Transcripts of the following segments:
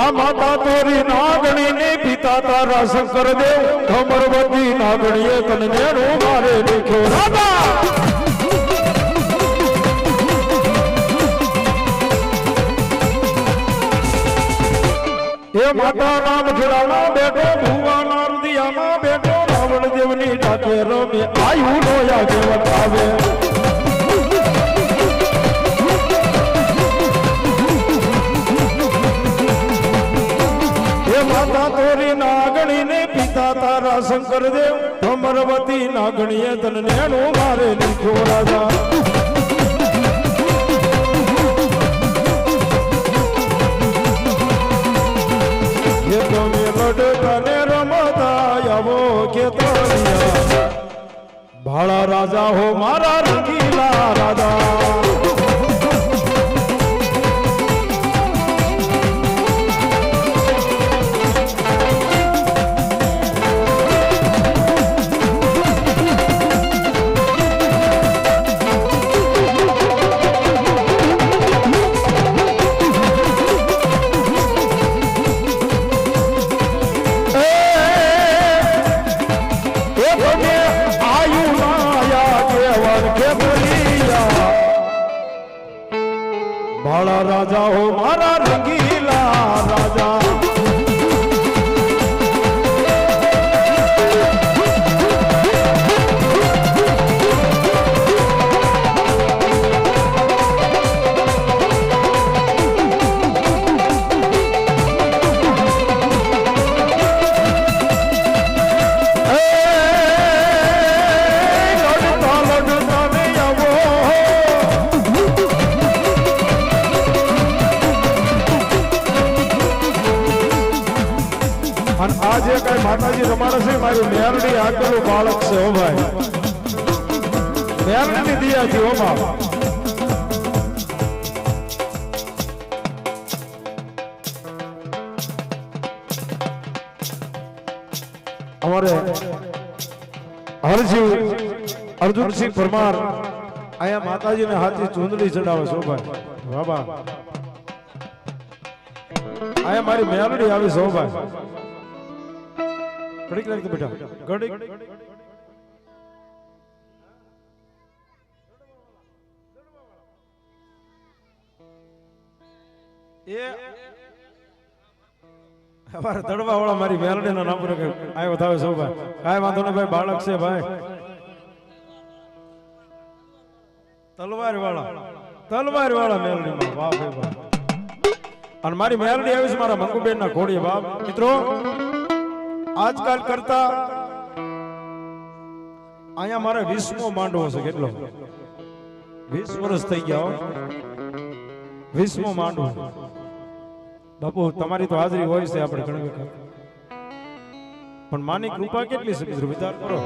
આ માતા તારી નાગણી ને પિતા તારા શંકર દેવ બધી નાગણીએ તને નેણું મારે દેખ્યો. રાધા એ માતા નામ ખેડામાં બેઠો ભુવાના રુદિયામાં બેઠો રાવણ દેવની ડાકે રમે, આયુ નોયા કેવત આવે માતા તોરી નાગણી ને પિતા તારા શંકર દેવ. ભમરવતી નાગણીએ તને નેણું મારે લીધો રાજા. ભાળા રાજા હો મારા રંગીલા રાજા. અને આ જે કઈ માતાજી રમાડે છે, મારી મેરડી આગળનું બાળક છે ઓ ભાઈ. મેરડી દિયા છે હો બાપ. અમારે હરજી અર્જુનસિંહ પરમાર અહીંયા માતાજીને હાથી ચૂંદડી ચડાવે છો ભાઈ. બાબા અહીંયા મારી મેલડી આવી છો ભાઈ. ઘડીક લાગતું બેટા ઘડીક. વાળા મારી મેલડી ના નામ પર આવ્યો થાવે સૌ ભાઈ કાંઈ વાંધો નહીં ભાઈ, બાળક છે ભાઈ. તલવાર વાળા તલવાર વાળા મેલડી માં અને મારી મેલડી આવી છે મારા મંગુબેન ના ઘોડી બાપ. મિત્રો આજકાલ કરતા અહીંયા મારે વીસમો માંડવો છે, કેટલો? વીસ વર્ષ થઈ ગયા. વીસમો માંડવો. બાપુ, તમારી તો હાજરી હોય છે આપણે ઘણી વખત. પણ માની કૃપા કેટલી છે, મિત્રો? વિચાર કરો.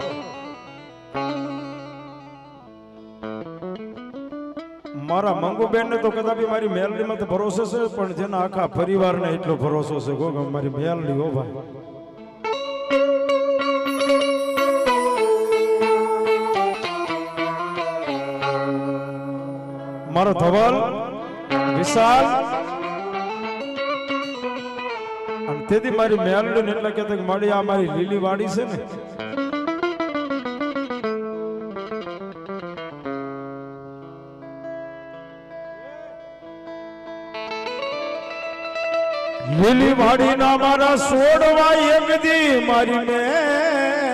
મારા મંગુબેન ને તો કદાપી મારી મેલડીમાં તો ભરોસો છે, પણ જેના આખા પરિવારને એટલો ભરોસો છે ગો મારી મેલડી હો ભાઈ. મારો ધવલ વિશાલ. અને તેથી મારી મેલડી ને એટલે કે મારી આ મારી લીલી વાડી છે ને. લીલી વાડી ના મારા સોડવા એક દી મારી મેલડી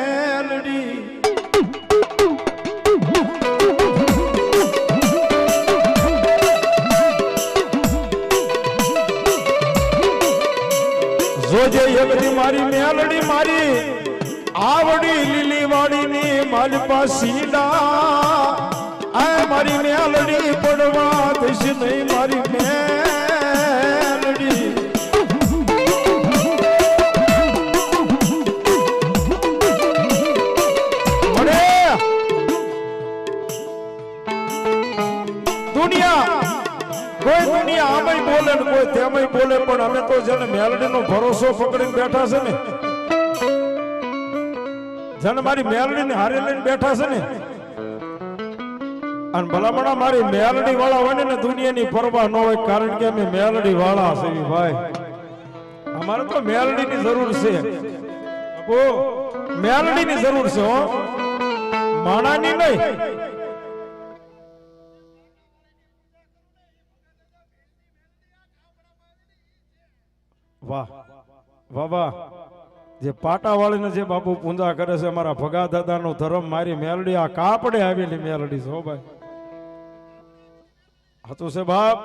એક મારી મેલડી મારી, આવડી લીલી વાડી ની માલપા સીડા. આ મારી મેલડી પડવા દઈશ નહીં મારી મેલડી જેને મેલડીનો ભરોસો પકડીને બેઠા છે ને? જેને મારી મેલડીને હારી લઈને બેઠા છે ને? અને ભલામણા મારી મેલડી વાળા હોય ને દુનિયાની પરવા ન હોય, કારણ કે અમે મેલડી વાળા છે ભાઈ. અમારે તો મેલડીની જરૂર છે. ઓ મેલડીની જરૂર છે હો. માણાની નહીં. વાહ જે પાટાવાળીને જે બાપુ પૂંજા કરે છે, અમારા ભગા દાદાનો ધર્મ મારી મેલડી, આ કાપડે આવેલી મેલડી છે ભાઈ. હતું છે, બાપ?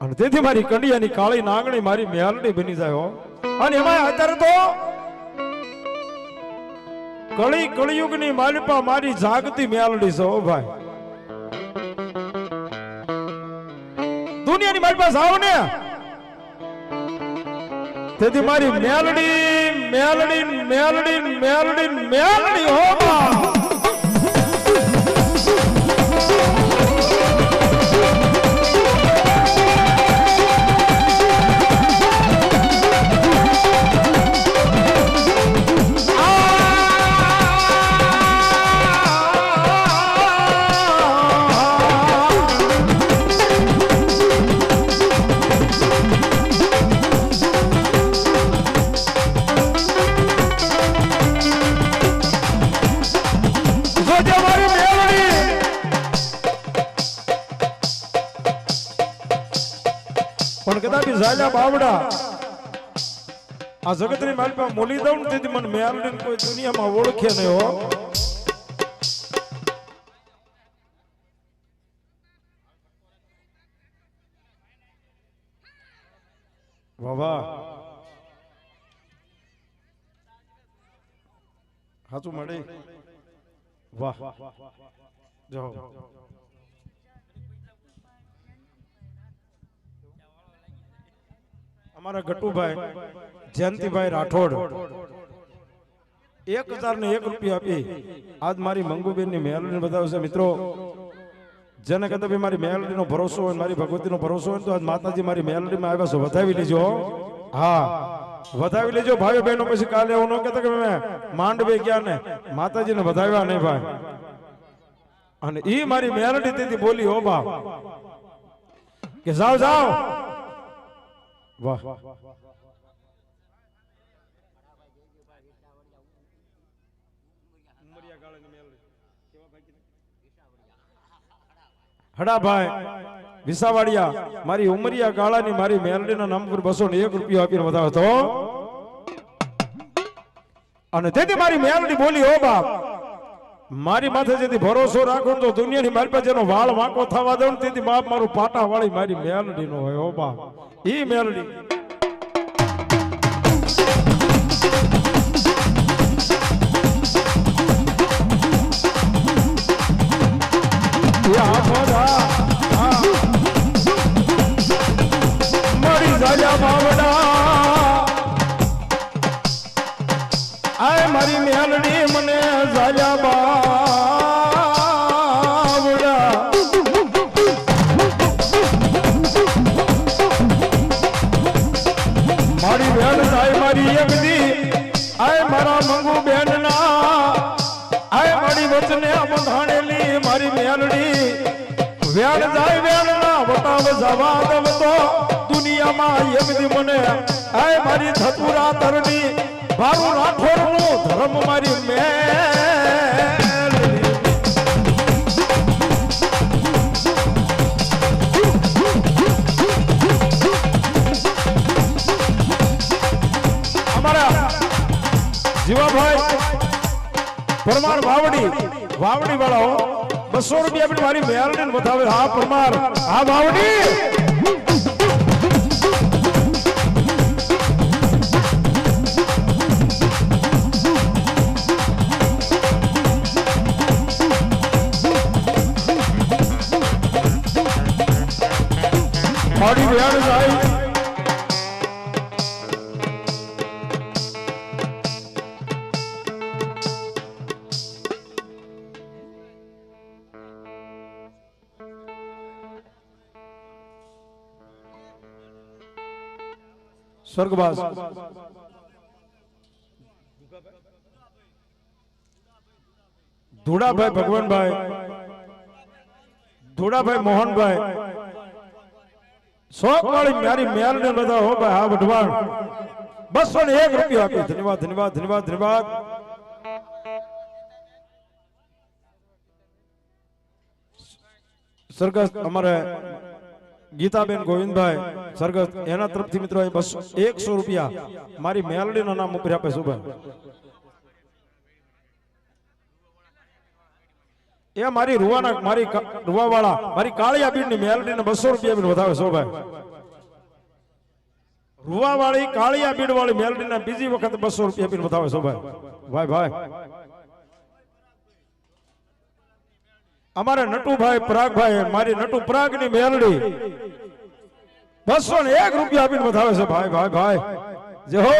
અને તેથી મારી કંડિયાની કાળી નાગણી મારી મેલડી બની જાય અને એમાં અત્યારે તો કળી કળિયુગની માલિપા મારી જાગતી મેલડી છે ભાઈ. દુનિયાની મારી પાસે આવો ને. તેથી મારી મેલડી મેલડી મેલડી મેલડી મેલડી હો ઝાલા આ જગતની મારી પાસે મોલી દઉં ને તેથી મને મેલડી કોઈ દુનિયામાં ઓળખે નહીં હો. વાહ સાચું મળે વાહ. જાઓ. અમારા ગટુભાઈ, જયંતિભાઈ રાઠોડ. એક હજાર ને એક રૂપિયા આપી. આજ મારી મંગુબેનની મેલડી બતાવશે મિત્રો. જેને ભાઈ મારી મેલડી નો ભરોસો હોય, મારી ભગવતી નો ભરોસો હોય તો આજ માતાજી મારી મેલડી માં આવ્યા છો. વધાવી લેજો હા. વધાવી લેજો ભાઈ બહેનો, પછી કાલે એવું ન કહેતા કે મેં માંડવે ગયા ને. માતાજી ને વધાવ્યા નહીં ભાઈ. અને એ મારી મેલડી તેથી બોલી, હો બા કે જાઓ જાઓ. વાહ. હડાભાઈ વિસાવાડિયા મારી ઉમરિયા ગાળાની મારી મેલડીના નામ પર બસો ને એક રૂપિયો આપીને વધારો હતો અને તેથી મારી મેલડી બોલી ઓ બાપ મારી માથે જેથી ભરોસો રાખો તો દુનિયાની મારી પાસે એનો વાળ વાંકો થવા દઉં તેથી બાપ મારું પાટા વાળી મારી મેલડી નો હોય ઓ બાપ. ઈ મેલડી. યા મોરા મારી બેન જાય મારી એકદી આય મારા મંગુ બેન ના આય મારી વચને બંધાણેલી મારી મેલડી. વેણ જાય વેણ ના વટાવ જવા દવ તો દુનિયામાં એકદી મને. આય મારી ધતુરા તરની મારું રાઠોડનું ધર્મ મારી મેલડી જીવાભાઈ પરમાર વાવડી વાવડી વાળાઓ, બસો રૂપિયા પણ મારી મેયારને બતાવે હા, પરમાર. હા, વાવડી. મારી બેન જાય. સ્વર્ગવાસ. ધુડાભાઈ ભગવાનભાઈ. ધુડાભાઈ મોહનભાઈ. શોખ વાળી મારી મેલ ને બધા હો ભાઈ, હા વઢવાણ. બસો ને એક રૂપિયા આપ્યો ધન્યવાદ ધન્યવાદ ધન્યવાદ ધન્યવાદ. સરગસ અમારે ગીતાબેન ગોવિંદભાઈ, સરગત, એના તરફથી મિત્રો બસો એકસો રૂપિયા. મારી મેલડીના નામ ઉપર આપે શું ભાઈ એ મારી રૂવાના, મારી રૂવાવાળા, મારી કાળિયા મેલડી ને બસો રૂપિયા બીડ વધાવે છો ભાઈ રૂવાવાળી કાળિયા બીડ વાળી મેલડી ને બીજી વખત બસો રૂપિયા બીડ વધાવે છો ભાઈ ભાઈ ભાઈ અમારે નટુભાઈ પ્રાગભાઈ મારી નટુ પરાગની મેલડી. બસો ને એક રૂપિયા આપીને બતાવે છે. ભાઈ ભાઈ ભાઈ. જે હો.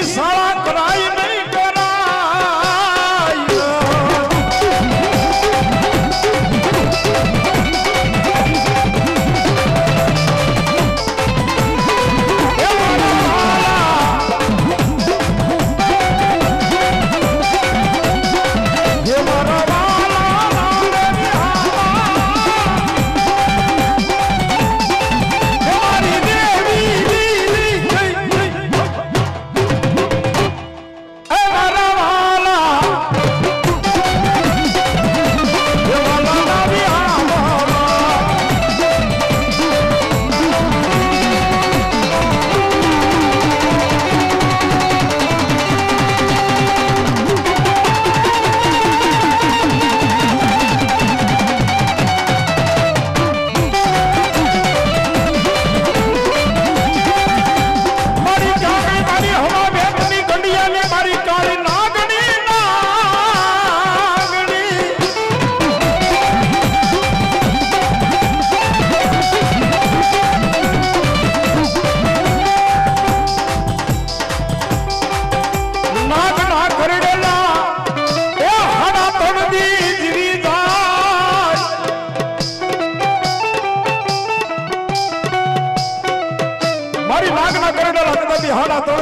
Israel.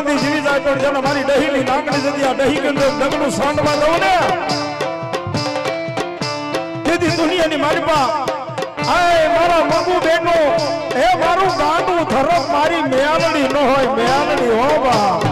તળદી જીવી જાય પણ જેને મારી ડહીની જતી આ ડહી ડગનું સાંડવા દઉં ને. તેથી દુનિયાની મારી પા આય મારા મગુ બેનો એ મારું ગાંડું ધરો મારી મેયાલડી ન હોય મેયાલડી હો બા.